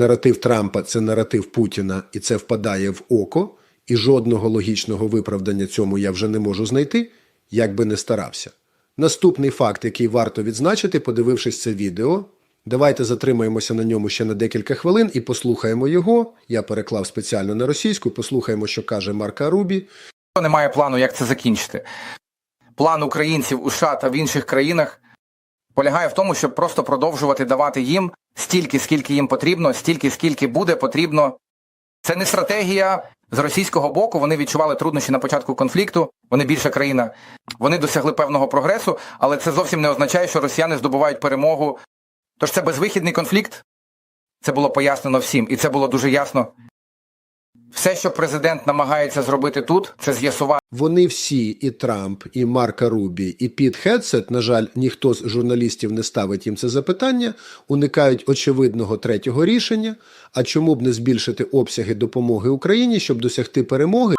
Наратив Трампа це наратив Путіна, і це впадає в око, і жодного логічного виправдання цьому я вже не можу знайти, як би не старався. Наступний факт, який варто відзначити, подивившись це відео. Давайте затримаємося на ньому ще на декілька хвилин і послухаємо його. Я переклав спеціально на російську. Послухаємо, що каже Марка Рубі. немає плану, як це закінчити. План українців у США та в інших країнах полягає в тому, щоб просто продовжувати давати їм стільки, скільки їм потрібно, стільки, скільки буде потрібно. Це не стратегія з російського боку. Вони відчували труднощі на початку конфлікту. Вони більша країна. Вони досягли певного прогресу, але це зовсім не означає, що росіяни здобувають перемогу. Тож це безвихідний конфлікт. Це було пояснено всім, і це було дуже ясно. Все, що президент намагається зробити тут, це з'ясувати. Вони всі, і Трамп, і Марка Рубі, і Піт Хедсет, на жаль, ніхто з журналістів не ставить їм це запитання, уникають очевидного третього рішення. А чому б не збільшити обсяги допомоги Україні, щоб досягти перемоги?